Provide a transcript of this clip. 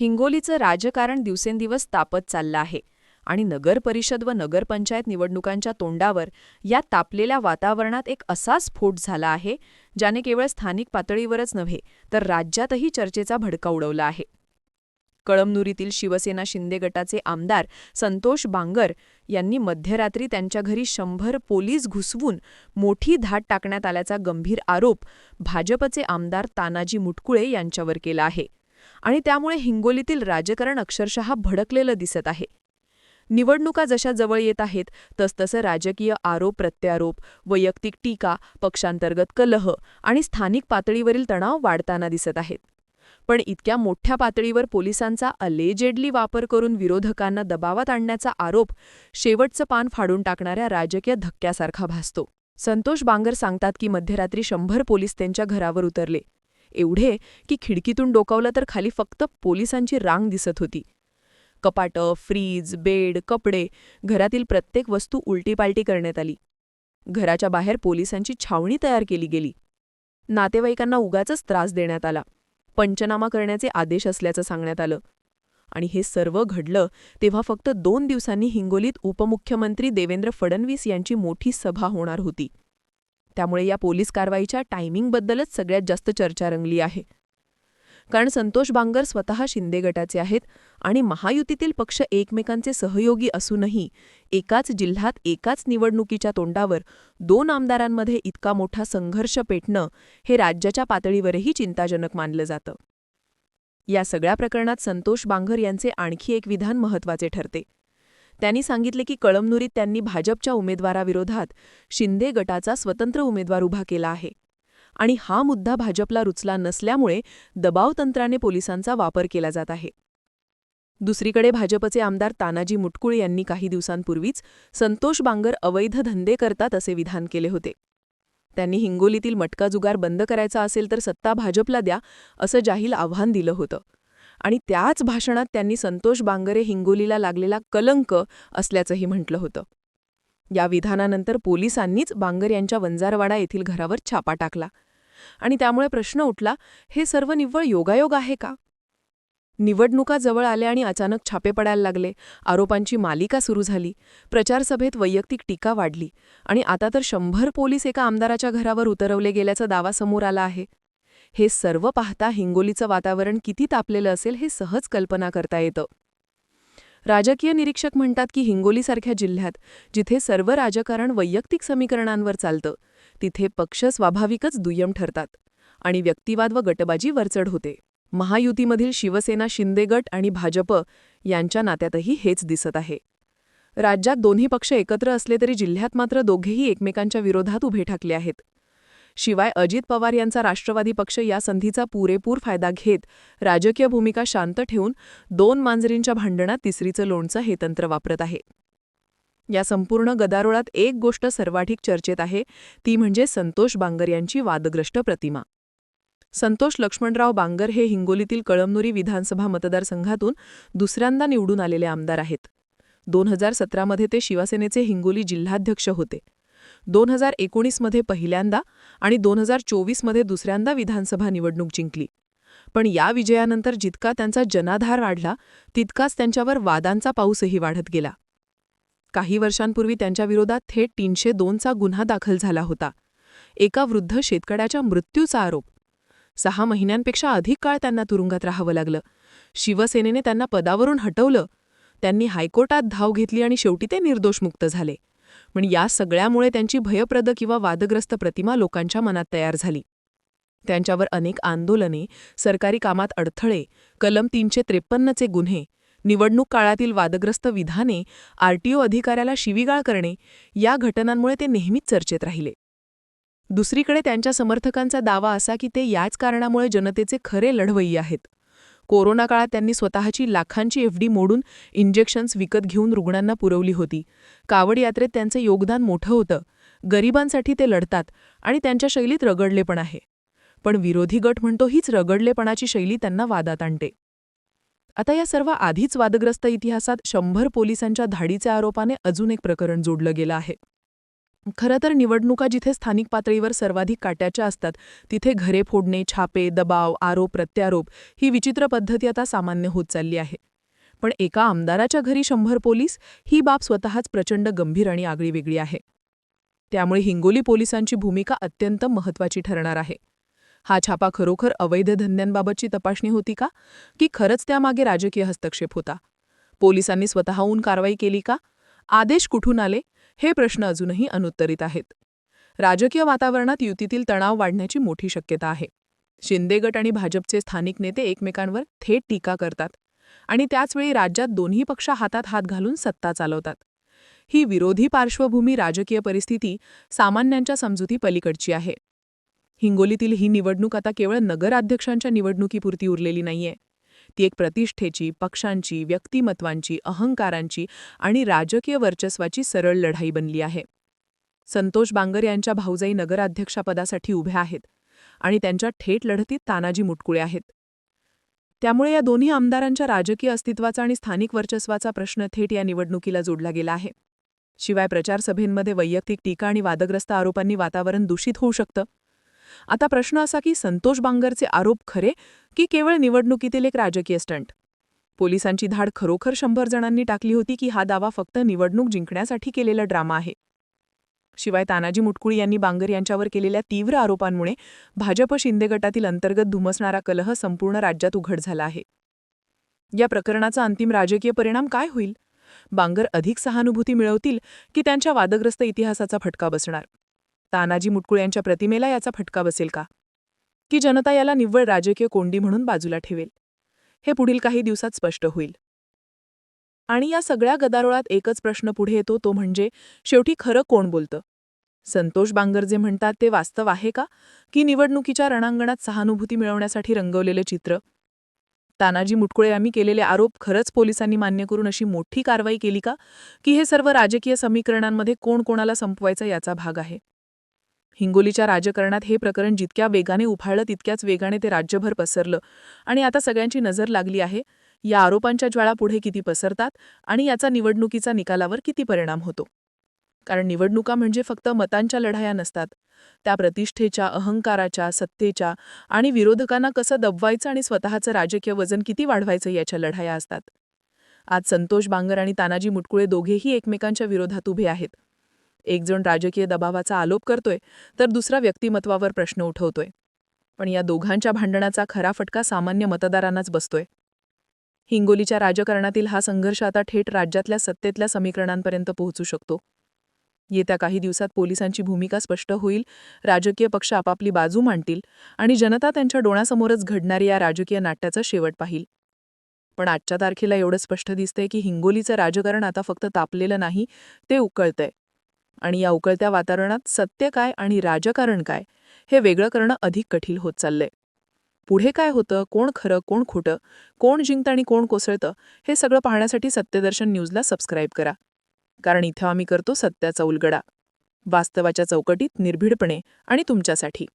हिंगोलीचं राजकारण दिवसेंदिवस तापत चाललं आहे आणि नगर परिषद व नगरपंचायत निवडणुकांच्या तोंडावर या तापलेल्या वातावरणात एक असा स्फोट झाला आहे ज्याने केवळ स्थानिक पातळीवरच नव्हे तर राज्यातही चर्चेचा भडका उडवला आहे. कळमनुरीतील शिवसेना शिंदे गटाचे आमदार संतोष बांगर यांनी मध्यरात्री त्यांच्या घरी शंभर पोलीस घुसवून मोठी धाट टाकण्यात आल्याचा गंभीर आरोप भाजपचे आमदार तानाजी मुटकुळे यांच्यावर केला आहे. आणि त्यामुळे हिंगोलीतील राजकारण अक्षरशः भडकलेलं दिसत आहे. निवडणुका जशा जवळ येत आहेत तसतसं राजकीय आरोप प्रत्यारोप वैयक्तिक टीका पक्षांतर्गत कलह आणि स्थानिक पातळीवरील तणाव वाढताना दिसत आहेत. पण इतक्या मोठ्या पातळीवर पोलिसांचा अलेजेडली वापर करून विरोधकांना दबावात आणण्याचा आरोप शेवटचं पान फाडून टाकणाऱ्या राजकीय धक्क्यासारखा भासतो. संतोष बांगर सांगतात की मध्यरात्री शंभर पोलीस त्यांच्या घरावर उतरले. एवढे की खिडकीतून डोकावलं तर खाली फक्त पोलिसांची रांग दिसत होती. कपाटं फ्रीज बेड कपडे घरातील प्रत्येक वस्तू उलटीपालटी करण्यात आली. घराच्या बाहेर पोलिसांची छावणी तयार केली गेली. नातेवाईकांना उगाचच त्रास देण्यात आला. पंचनामा करण्याचे आदेश असल्याचं सांगण्यात आलं. आणि हे सर्व घडलं तेव्हा फक्त दोन दिवसांनी हिंगोलीत उपमुख्यमंत्री देवेंद्र फडणवीस यांची मोठी सभा होणार होती. त्यामुळे या पोलीस कारवाईच्या टायमिंगबद्दलच सगळ्यात जास्त चर्चा रंगली आहे. कारण संतोष बांगर स्वतः शिंदे गटाचे आहेत आणि महायुतीतील पक्ष एकमेकांचे सहयोगी असूनही एकाच जिल्ह्यात एकाच निवडणुकीच्या तोंडावर दोन आमदारांमध्ये इतका मोठा संघर्ष पेटणं हे राज्याच्या पातळीवरही चिंताजनक मानलं जातं. या सगळ्या प्रकरणात संतोष बांगर यांचे आणखी एक विधान महत्त्वाचे ठरते. त्यांनी सांगितले की कळमनुरीत त्यांनी भाजपच्या उमेदवाराविरोधात शिंदे गटाचा स्वतंत्र उमेदवार उभा केला आहे. आणि हा मुद्दा भाजपला रुचला नसल्यामुळे दबावतंत्राने पोलिसांचा वापर केला जात आहे. दुसरीकडे भाजपचे आमदार तानाजी मुटकुळ यांनी काही दिवसांपूर्वीच संतोष बांगर अवैध धंदे करतात असे विधान केले होते. त्यांनी हिंगोलीतील मटका जुगार बंद करायचा असेल तर सत्ता भाजपला द्या असं जाहीर आव्हान दिलं होतं. आणि त्याच भाषणात त्यांनी संतोष बांगरे हिंगोलीला लागलेला कलंक असल्याचंही म्हटलं होतं. या विधानानंतर पोलिसांनीच बांगर यांच्या वंजारवाडा येथील घरावर छापा टाकला. आणि त्यामुळे प्रश्न उठला हे सर्व निव्वळ योगायोग आहे का? निवडणुका जवळ आल्या आणि अचानक छापे पडायला लागले. आरोपांची मालिका सुरू झाली. प्रचारसभेत वैयक्तिक टीका वाढली. आणि आता तर शंभर पोलीस एका आमदाराच्या घरावर उतरवले गेल्याचा दावा समोर आला आहे. हे सर्व पाहता हिंगोलीचं वातावरण किती तापलेलं असेल हे सहज कल्पना करता येतं. राजकीय निरीक्षक म्हणतात की हिंगोलीसारख्या जिल्ह्यात जिथे सर्व राजकारण वैयक्तिक समीकरणांवर चालतं तिथे पक्ष स्वाभाविकच दुय्यम ठरतात आणि व्यक्तिवाद व गटबाजी वरचढ होते. महायुतीमधील शिवसेना शिंदे गट आणि भाजप यांच्या नात्यातही हेच दिसत आहे. राज्यात दोन्ही पक्ष एकत्र असले तरी जिल्ह्यात मात्र दोघेही एकमेकांच्या विरोधात उभे ठाकले आहेत. शिवाय अजित पवार यांचा राष्ट्रवादी पक्ष या संधीचा पुरेपूर फायदा घेत राजकीय भूमिका शांत ठेवून दोन मांजरींच्या भांडणात तिसरीचं लोणचं हे तंत्र वापरत आहे. या संपूर्ण गदारोळात एक गोष्ट सर्वाधिक चर्चेत आहे ती म्हणजे संतोष बांगर यांची वादग्रस्त प्रतिमा. संतोष लक्ष्मणराव बांगर हे हिंगोलीतील कळमनुरी विधानसभा मतदारसंघातून दुसऱ्यांदा निवडून आलेले आमदार आहेत. दोन हजार सतरामध्ये ते शिवसेनेचे हिंगोली जिल्हाध्यक्ष होते. दोन हजार एकोणीसमध्ये पहिल्यांदा आणि दोन हजार चोवीसमध्ये दुसऱ्यांदा विधानसभा निवडणूक जिंकली. पण या विजयानंतर जितका त्यांचा जनाधार वाढला तितकाच त्यांच्यावर वादांचा पाऊसही वाढत गेला. काही वर्षांपूर्वी त्यांच्याविरोधात थेट तीनशे दोनचा गुन्हा दाखल झाला होता. एका वृद्ध शेतकऱ्याच्या मृत्यूचा आरोप. सहा महिन्यांपेक्षा अधिक काळ त्यांना तुरुंगात राहावं लागलं. शिवसेनेने त्यांना पदावरून हटवलं. त्यांनी हायकोर्टात धाव घेतली आणि शेवटी ते निर्दोष मुक्त झाले. पण या सगळ्यामुळे त्यांची भयप्रद किंवा वादग्रस्त प्रतिमा लोकांच्या मनात तयार झाली. त्यांच्यावर अनेक आंदोलने सरकारी कामात अडथळे कलम तीनशे त्रेपन्नचे गुन्हे निवडणूक काळातील वादग्रस्त विधाने आरटीओ अधिकाऱ्याला शिवीगाळ करणे या घटनांमुळे ते नेहमीच चर्चेत राहिले. दुसरीकडे त्यांच्या समर्थकांचा दावा असा की ते याच कारणामुळे जनतेचे खरे लढवय्ये आहेत. कोरोना काळात त्यांनी स्वतःची लाखांची एफ डी मोडून इंजेक्शन्स विकत घेऊन रुग्णांना पुरवली होती. कावड यात्रेत त्यांचं योगदान मोठं होतं. गरिबांसाठी ते लढतात आणि त्यांच्या शैलीत रगडलेपण आहे. पण विरोधी गट म्हणतो हीच रगडलेपणाची शैली त्यांना वादात आणते. आता या सर्व आधीच वादग्रस्त इतिहासात शंभर पोलिसांच्या धाडीच्या आरोपाने अजून एक प्रकरण जोडलं गेलं आहे. खरं तर निवडणुका जिथे स्थानिक पातळीवर सर्वाधिक काट्याच्या असतात तिथे घरे फोडणे छापे दबाव आरोप प्रत्यारोप ही विचित्र पद्धती आता सामान्य होत चालली आहे. पण एका आमदाराच्या घरी शंभर पोलीस ही बाब स्वतःच प्रचंड गंभीर आणि आगळीवेगळी आहे. त्यामुळे हिंगोली पोलिसांची भूमिका अत्यंत महत्त्वाची ठरणार आहे. हा छापा खरोखर अवैध धंद्यांबाबतची तपासणी होती का? की खरंच त्यामागे राजकीय हस्तक्षेप होता? पोलिसांनी स्वतःहून कारवाई केली का? आदेश कुठून आले? हे प्रश्न अजूनही अनुत्तरित आहेत. राजकीय वातावरणात युतीतील तणाव वाढण्याची मोठी शक्यता आहे. शिंदे गट आणि भाजपचे स्थानिक नेते एकमेकांवर थेट टीका करतात आणि त्याचवेळी राज्यात दोन्ही पक्ष हातात हात घालून सत्ता चालवतात. ही विरोधी पार्श्वभूमी राजकीय परिस्थिती सामान्यांच्या समजुती पलीकडची आहे. हिंगोलीतील ही निवडणूक आता केवळ नगराध्यक्षांच्या निवडणुकीपुरती उरलेली नाहीये. ती एक प्रतिष्ठेची पक्षांची व्यक्तिमत्वांची अहंकारांची आणि राजकीय वर्चस्वाची सरळ लढाई बनली आहे. संतोष बांगर यांच्या भाऊजाई नगराध्यक्षापदासाठी उभ्या आहेत आणि त्यांच्या थेट लढतीत तानाजी मुटकुळे आहेत. त्यामुळे या दोन्ही आमदारांच्या राजकीय अस्तित्वाचा आणि स्थानिक वर्चस्वाचा प्रश्न थेट या निवडणुकीला जोडला गेला आहे. शिवाय प्रचारसभेंमध्ये वैयक्तिक टीका आणि वादग्रस्त आरोपांनी वातावरण दूषित होऊ शकतं. आता प्रश्न असा की संतोष बांगरचे आरोप खरे की केवळ निवडणुकीतील एक राजकीय स्टंट? पोलिसांची धाड खरोखर शंभर जणांनी टाकली होती की हा दावा फक्त निवडणूक जिंकण्यासाठी केलेला ड्रामा आहे. शिवाय तानाजी मुटकुळी यांनी बांगर यांच्यावर केलेल्या तीव्र आरोपांमुळे भाजप शिंदे गटातील अंतर्गत धुमसणारा कलह संपूर्ण राज्यात उघड झाला आहे. या प्रकरणाचा अंतिम राजकीय परिणाम काय होईल? बांगर अधिक सहानुभूती मिळवतील की त्यांच्या वादग्रस्त इतिहासाचा फटका बसणार? तानाजी मुटकुळे यांच्या प्रतिमेला याचा फटका बसेल का? की जनता याला निव्वळ राजकीय कोंडी म्हणून बाजूला ठेवेल? हे पुढील काही दिवसात स्पष्ट होईल. आणि या सगळ्या गदारोळात एकच प्रश्न पुढे येतो तो म्हणजे शेवटी खरं कोण बोलतं? संतोष बांगर जे म्हणतात ते वास्तव आहे का? की निवडणुकीच्या रणांगणात सहानुभूती मिळवण्यासाठी रंगवलेले चित्र? तानाजी मुटकुळे यांनी केलेले आरोप खरंच पोलिसांनी मान्य करून अशी मोठी कारवाई केली का? की हे सर्व राजकीय समीकरणांमध्ये कोण कोणाला संपवायचं याचा भाग आहे? हिंगोलीच्या राजकारणात हे प्रकरण जितक्या वेगाने उफाळलं तितक्याच वेगाने ते राज्यभर पसरलं. आणि आता सगळ्यांची नजर लागली आहे या आरोपांच्या ज्वाळा पुढे किती पसरतात आणि याचा निवडणुकीचा निकालावर किती परिणाम होतो. कारण निवडणुका म्हणजे फक्त मतांच्या लढाया नसतात. त्या प्रतिष्ठेच्या अहंकाराच्या सत्तेच्या आणि विरोधकांना कसं दबवायचं आणि स्वतःचं राजकीय वजन किती वाढवायचं याच्या लढाया असतात. आज संतोष बांगर आणि तानाजी मुटकुळे दोघेही एकमेकांच्या विरोधात उभे आहेत. एकजण राजकीय दबावाचा आलोप करतोय तर दुसरा व्यक्तिमत्वावर प्रश्न उठवतोय. पण या दोघांच्या भांडणाचा खरा फटका सामान्य मतदारांनाच बसतोय. हिंगोलीच्या राजकारणातील हा संघर्ष आता थेट राज्यातल्या सत्तेतल्या समीकरणांपर्यंत पोहोचू शकतो. येत्या काही दिवसात पोलिसांची भूमिका स्पष्ट होईल राजकीय पक्ष आपापली बाजू मांडतील आणि जनता त्यांच्या डोळ्यासमोरच घडणाऱ्या या राजकीय नाट्याचा शेवट पाहिल. पण आजच्या तारखेला एवढं स्पष्ट दिसतंय की हिंगोलीचं राजकारण आता फक्त तापलेलं नाही ते उकळतंय. आणि या उकळत्या वातावरणात सत्य काय आणि राजकारण काय हे वेगळं करणं अधिक कठीण होत चाललंय. पुढे काय होतं कोण खरं कोण खोटं कोण जिंकतं आणि कोण कोसळतं हे सगळं पाहण्यासाठी सत्यदर्शन न्यूजला सबस्क्राईब करा. कारण इथं आम्ही करतो सत्याचा उलगडा. वास्तवाच्या चौकटीत निर्भीडपणे आणि तुमच्यासाठी.